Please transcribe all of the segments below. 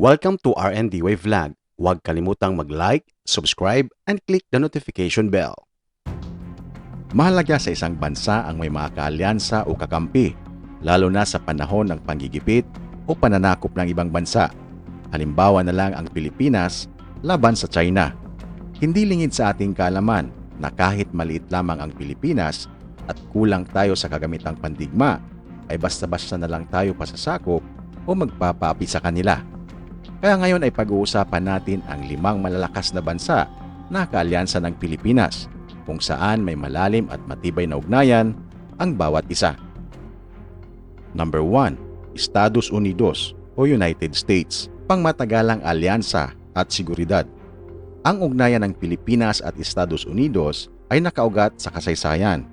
Welcome to RND Wave Vlog. Huwag kalimutang mag-like, subscribe, and click the notification bell. Mahalaga sa isang bansa ang may mga kaalyansa o kakampi, lalo na sa panahon ng panggigipit o pananakop ng ibang bansa. Halimbawa na lang ang Pilipinas laban sa China. Hindi lingid sa ating kaalaman na kahit maliit lamang ang Pilipinas at kulang tayo sa kagamitang pandigma, ay basta-basta na lang tayo pasasakop o magpapapi sa kanila. Kaya ngayon ay pag-uusapan natin ang limang malalakas na bansa na kaalyansa ng Pilipinas kung saan may malalim at matibay na ugnayan ang bawat isa. Number 1. Estados Unidos o United States, pangmatagalang alyansa at seguridad. Ang ugnayan ng Pilipinas at Estados Unidos ay nakaugat sa kasaysayan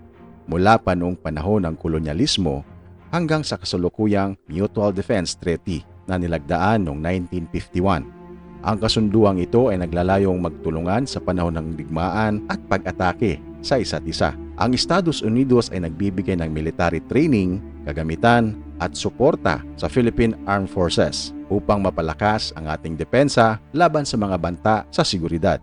mula pa noong panahon ng kolonyalismo hanggang sa kasalukuyang Mutual Defense Treaty na nilagdaan noong 1951. Ang kasunduang ito ay naglalayong magtulungan sa panahon ng digmaan at pag-atake sa isa't isa. Ang Estados Unidos ay nagbibigay ng military training, kagamitan at suporta sa Philippine Armed Forces upang mapalakas ang ating depensa laban sa mga banta sa seguridad.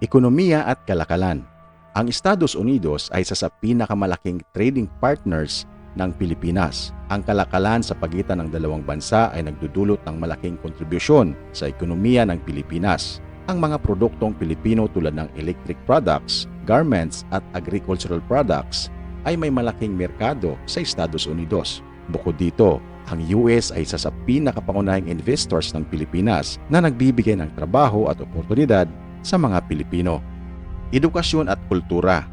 Ekonomiya at kalakalan ang Estados Unidos ay isa sa pinakamalaking trading partners ng Pilipinas. Ang kalakalan sa pagitan ng dalawang bansa ay nagdudulot ng malaking kontribusyon sa ekonomiya ng Pilipinas. Ang mga produktong Pilipino tulad ng electric products, garments at agricultural products ay may malaking merkado sa Estados Unidos. Bukod dito, ang US ay isa sa pinakapangunahing investors ng Pilipinas na nagbibigay ng trabaho at oportunidad sa mga Pilipino. Edukasyon at kultura.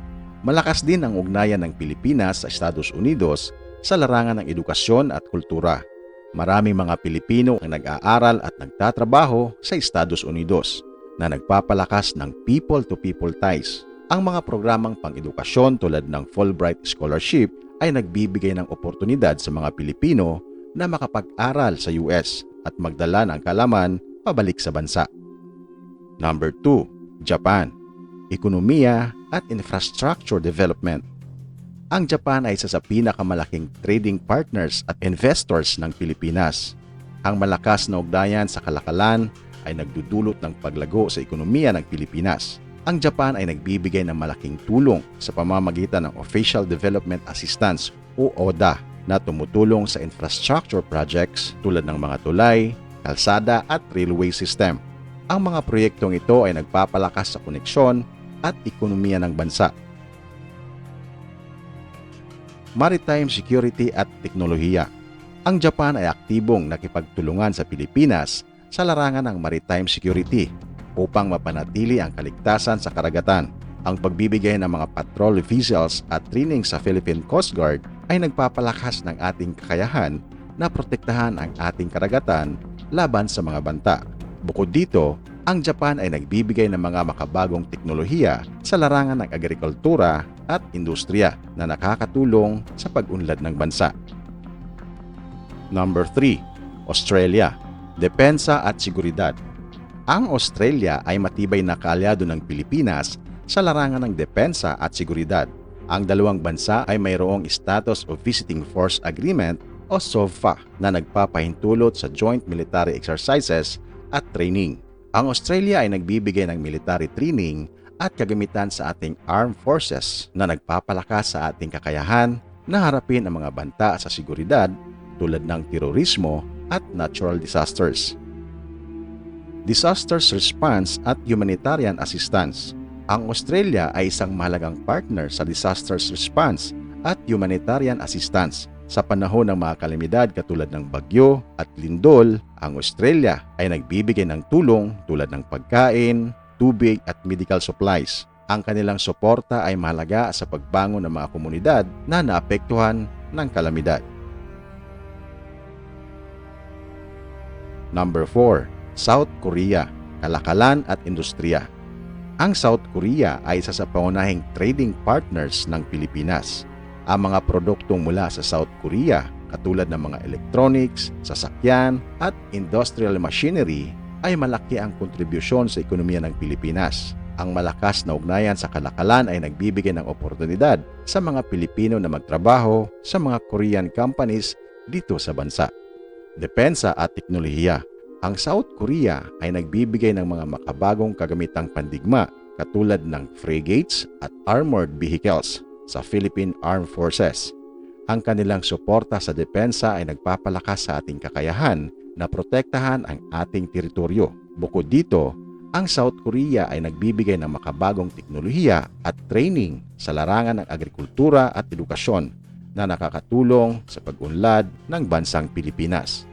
Malakas din ang ugnayan ng Pilipinas sa Estados Unidos sa larangan ng edukasyon at kultura. Maraming mga Pilipino ang nag-aaral at nagtatrabaho sa Estados Unidos na nagpapalakas ng people-to-people ties. Ang mga programang pang-edukasyon tulad ng Fulbright Scholarship ay nagbibigay ng oportunidad sa mga Pilipino na makapag-aral sa US at magdala ng kalaman pabalik sa bansa. Number 2. Japan ekonomiya at infrastructure development. Ang Japan ay isa sa pinakamalaking trading partners at investors ng Pilipinas. Ang malakas na ugnayan sa kalakalan ay nagdudulot ng paglago sa ekonomiya ng Pilipinas. Ang Japan ay nagbibigay ng malaking tulong sa pamamagitan ng Official Development Assistance o ODA na tumutulong sa infrastructure projects tulad ng mga tulay, kalsada at railway system. Ang mga proyektong ito ay nagpapalakas sa koneksyon at ekonomiya ng bansa. Maritime Security at Teknolohiya Ang Japan ay aktibong nakipagtulungan sa Pilipinas sa larangan ng maritime security upang mapanatili ang kaligtasan sa karagatan. Ang pagbibigay ng mga patrol vessels at training sa Philippine Coast Guard ay nagpapalakas ng ating kakayahan na protektahan ang ating karagatan laban sa mga banta. Bukod dito, ang Japan ay nagbibigay ng mga makabagong teknolohiya sa larangan ng agrikultura at industriya na nakakatulong sa pag-unlad ng bansa. Number 3. Australia Depensa at Seguridad Ang Australia ay matibay na kaalyado ng Pilipinas sa larangan ng depensa at seguridad. Ang dalawang bansa ay mayroong Status of Visiting Force Agreement o SOVA na nagpapahintulot sa joint military exercises at training. Ang Australia ay nagbibigay ng military training at kagamitan sa ating armed forces na nagpapalakas sa ating kakayahan na harapin ang mga banta sa seguridad tulad ng terorismo at natural disasters. Disasters Response at Humanitarian Assistance Ang Australia ay isang mahalagang partner sa disasters response at humanitarian assistance sa panahon ng mga kalamidad katulad ng bagyo at lindol, ang Australia ay nagbibigay ng tulong tulad ng pagkain, tubig at medical supplies. Ang kanilang suporta ay mahalaga sa pagbangon ng mga komunidad na naapektuhan ng kalamidad. Number 4. South Korea, Kalakalan at Industriya Ang South Korea ay isa sa pangunahing trading partners ng Pilipinas ang mga produktong mula sa South Korea katulad ng mga electronics, sasakyan at industrial machinery ay malaki ang kontribusyon sa ekonomiya ng Pilipinas. Ang malakas na ugnayan sa kalakalan ay nagbibigay ng oportunidad sa mga Pilipino na magtrabaho sa mga Korean companies dito sa bansa. depensa at teknolohiya. Ang South Korea ay nagbibigay ng mga makabagong kagamitang pandigma katulad ng frigates at armored vehicles sa Philippine Armed Forces. Ang kanilang suporta sa depensa ay nagpapalakas sa ating kakayahan na protektahan ang ating teritoryo. Bukod dito, ang South Korea ay nagbibigay ng makabagong teknolohiya at training sa larangan ng agrikultura at edukasyon na nakakatulong sa pag-unlad ng bansang Pilipinas.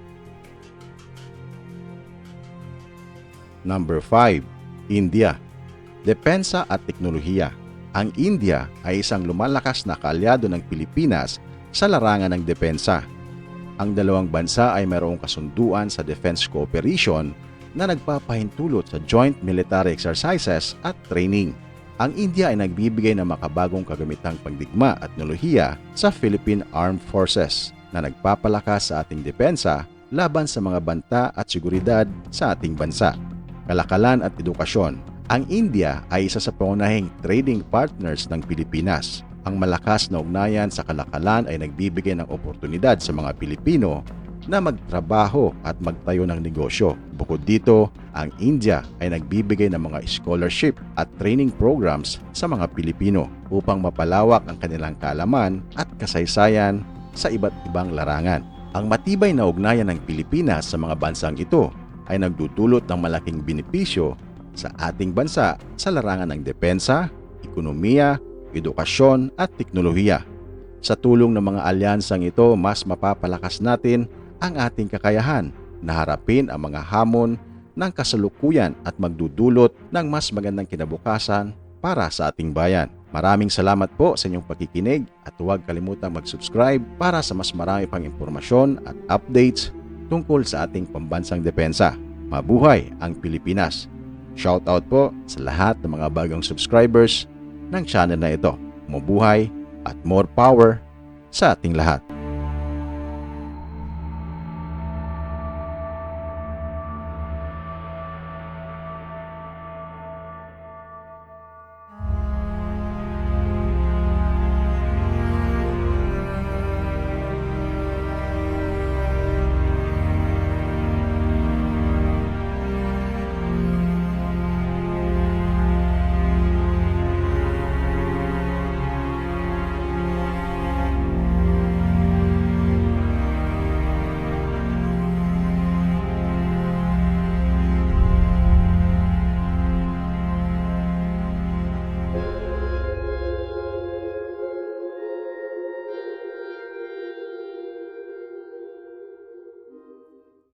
Number 5. India Depensa at Teknolohiya Ang India ay isang lumalakas na kaalyado ng Pilipinas sa larangan ng depensa. Ang dalawang bansa ay mayroong kasunduan sa defense cooperation na nagpapahintulot sa joint military exercises at training. Ang India ay nagbibigay ng makabagong kagamitang pagdigma at teknolohiya sa Philippine Armed Forces na nagpapalakas sa ating depensa laban sa mga banta at seguridad sa ating bansa. Kalakalan at edukasyon Ang India ay isa sa pangunahing trading partners ng Pilipinas. Ang malakas na ugnayan sa kalakalan ay nagbibigay ng oportunidad sa mga Pilipino na magtrabaho at magtayo ng negosyo. Bukod dito, ang India ay nagbibigay ng mga scholarship at training programs sa mga Pilipino upang mapalawak ang kanilang kaalaman at kasaysayan sa iba't ibang larangan. Ang matibay na ugnayan ng Pilipinas sa mga bansang ito ay nagdudulot ng malaking benepisyo sa ating bansa sa larangan ng depensa, ekonomiya, edukasyon at teknolohiya. Sa tulong ng mga alyansang ito, mas mapapalakas natin ang ating kakayahan na harapin ang mga hamon ng kasalukuyan at magdudulot ng mas magandang kinabukasan para sa ating bayan. Maraming salamat po sa inyong pakikinig at huwag kalimutang mag-subscribe para sa mas marami pang impormasyon at updates tungkol sa ating pambansang depensa. Mabuhay ang Pilipinas! Shoutout po sa lahat ng mga bagong subscribers ng channel na ito. Mabuhay at more power sa ating lahat.